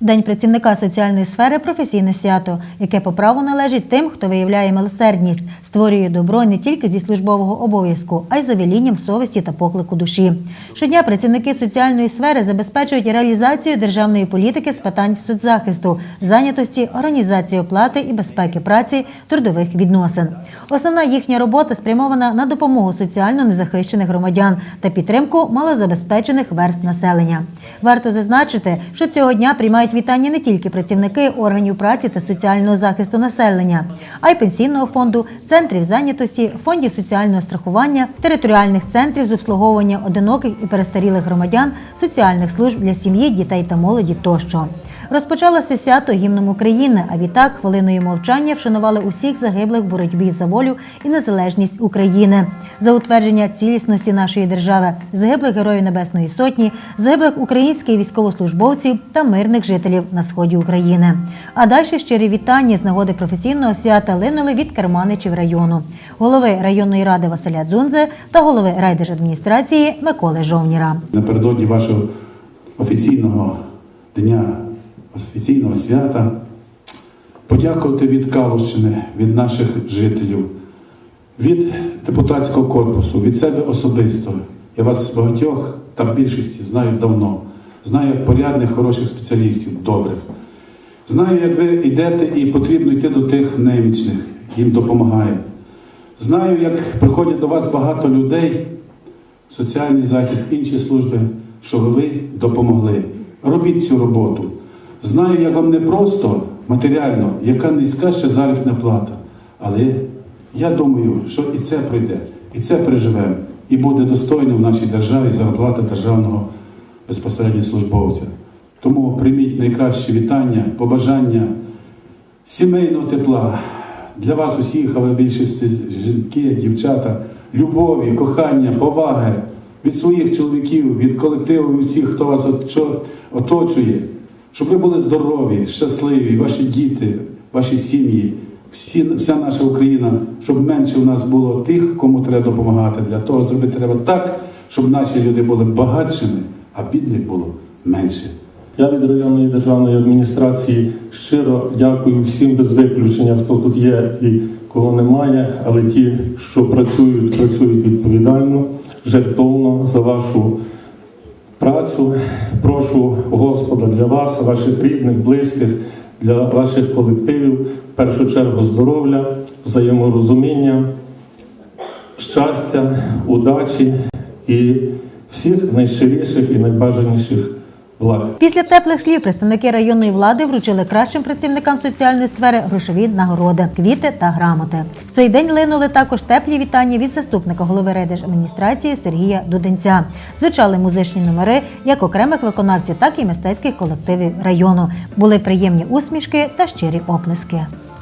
День працівника соціальної сфери професійне свято, яке по праву належить тим, хто виявляє милосердність, створює добро не тільки зі службового обов'язку, а й за велінням совісті та поклику душі. Щодня працівники соціальної сфери забезпечують реалізацію державної політики з питань соцзахисту, зайнятості, організації оплати і безпеки праці, трудових відносин. Основна їхня робота спрямована на допомогу соціально незахищених громадян та підтримку малозабезпечених верст населення. Варто зазначити, що цього дня приймають вітання не тільки працівники органів праці та соціального захисту населення, а й пенсійного фонду, центрів зайнятості, фондів соціального страхування, територіальних центрів з обслуговування одиноких і перестарілих громадян, соціальних служб для сім'ї, дітей та молоді тощо. Розпочалося свято гімном України, а відтак хвилиною мовчання вшанували усіх загиблих в боротьбі за волю і незалежність України, за утвердження цілісності нашої держави, загиблих героїв Небесної Сотні, загиблих українських військовослужбовців та мирних жителів на сході України. А далі щирі вітання з нагоди професійного свята линули від керманичів району, голови районної ради Василя Дзунзе та голови райдержадміністрації Миколи Жовніра. напередодні вашого офіційного дня, офіційного свята, подякувати від Калущини, від наших жителів, від депутатського корпусу, від себе особисто. Я вас багатьох там більшості знаю давно. Знаю порядних, хороших спеціалістів, добрих. Знаю, як ви йдете і потрібно йти до тих немічних, їм допомагає. Знаю, як приходять до вас багато людей, соціальний захист, інші служби, щоб ви допомогли. Робіть цю роботу. Знаю, як вам не просто матеріально, яка низька ще заробітна плата. Але я думаю, що і це пройде, і це переживемо, і буде достойно в нашій державі зарплата державного безпосередньо службовця. Тому прийміть найкращі вітання, побажання сімейного тепла для вас усіх, але більшість жінки, дівчата, любові, кохання, поваги від своїх чоловіків, від колективу, від всіх, хто вас оточує, щоб ви були здорові, щасливі, ваші діти, ваші сім'ї, всі, вся наша Україна, щоб менше у нас було тих, кому треба допомагати. Для того зробити треба так, щоб наші люди були багатшими, а бідних було менше. Я від районної державної адміністрації щиро дякую всім без виключення, хто тут є і кого немає, але ті, що працюють, працюють відповідально, жертовно за вашу працю. Прошу Господа для вас, ваших рідних, близьких, для ваших колективів, в першу чергу здоров'я, взаєморозуміння, щастя, удачі і всіх найщиріших і найбажаніших благ. Після теплих слів представники районної влади вручили кращим працівникам соціальної сфери грошові нагороди, квіти та грамоти. В цей день линули також теплі вітання від заступника голови райдержадміністрації Сергія Дуденця. Звучали музичні номери як окремих виконавців, так і мистецьких колективів району. Були приємні усмішки та щирі оплески.